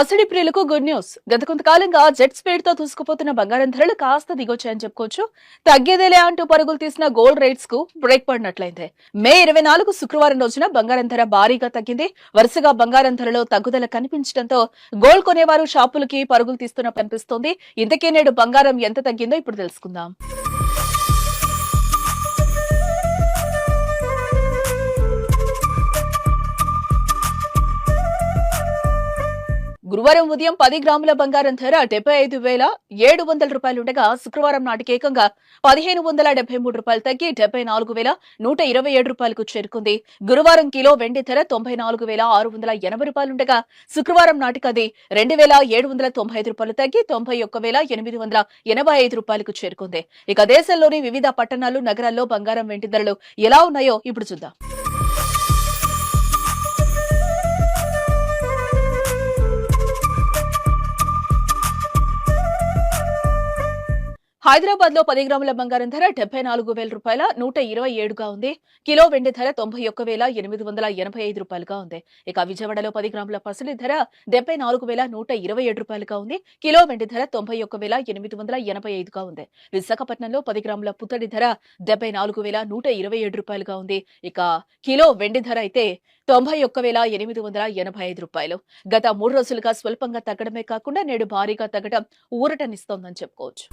పసిడి ప్రియులకు good news. గత కొంతకాలంగా జెట్ స్పీడ్తో దూసుకుపోతున్న బంగారం ధరలు కాస్త దిగొచ్చాయని చెప్పుకోవచ్చు. తగ్గేదేలే అంటూ పరుగులు తీసిన గోల్డ్ రేట్స్కు బ్రేక్ పడినట్లయింది. మే ఇరవై నాలుగు శుక్రవారం రోజున బంగారం ధర భారీగా తగ్గింది. వరుసగా బంగారం ధరలో తగ్గుదల కనిపించడంతో గోల్డ్ కొనేవారు షాపులకి పరుగులు తీస్తున్న కనిపిస్తోంది ఇంతకే నేడు బంగారం ఎంత తగ్గిందో ఇప్పుడు తెలుసుకుందాం. గురువారం ఉదయం పది గ్రాముల బంగారం ధర డెబ్బై ఐదు వేల ఏడు వందల రూపాయలుండగా శుక్రవారం నాటికి ఏకంగా పదిహేను వందల డెబ్బై మూడు రూపాయలు తగ్గి డెబ్బై నాలుగు వేల నూట ఇరవై ఏడు రూపాయలకు చేరుకుంది. గురువారం కిలో వెండి ధర తొంభై నాలుగు వేల ఆరు వందల ఎనభై రూపాయలుండగా శుక్రవారం నాటికి అది రెండు వేల ఏడు వందల తొంభై ఐదు రూపాయలు తగ్గి తొంభై ఒక్క వేల ఎనిమిది వందల ఎనభై ఐదు రూపాయలకు చేరుకుంది. ఇక దేశంలోని వివిధ పట్టణాలు నగరాల్లో బంగారం వెండి ధరలు ఎలా ఉన్నాయో ఇప్పుడు చూద్దాం. హైదరాబాద్లో పది గ్రాముల బంగారం ధర డెబ్బై నాలుగు వేల రూపాయల నూట ఇరవై ఏడుగా ఉంది. కిలో వెండి ధర తొంభై ఒక్క వేల ఎనిమిది వందల ఎనభై ఐదు రూపాయలుగా ఉంది. ఇక విజయవాడలో పది గ్రాముల పసిడి ధర డెబ్బై నాలుగు వేల నూట ఇరవై ఏడు రూపాయలుగా ఉంది. కిలో వెండి ధర తొంభై ఒక్క వేల ఎనిమిది వందల ఎనభై ఐదుగా ఉంది. విశాఖపట్నంలో పది గ్రాముల పుత్తడి ధర డెబ్బై నాలుగు వేల నూట ఇరవై ఏడు రూపాయలుగా ఉంది. ఇక కిలో వెండి ధర అయితే తొంభై ఒక్క వేల ఎనిమిది వందల ఎనభై ఐదు రూపాయలు. గత మూడు రోజులుగా స్వల్పంగా తగ్గడమే కాకుండా నేడు భారీగా తగ్గడం ఊరటనిస్తోందని చెప్పుకోవచ్చు.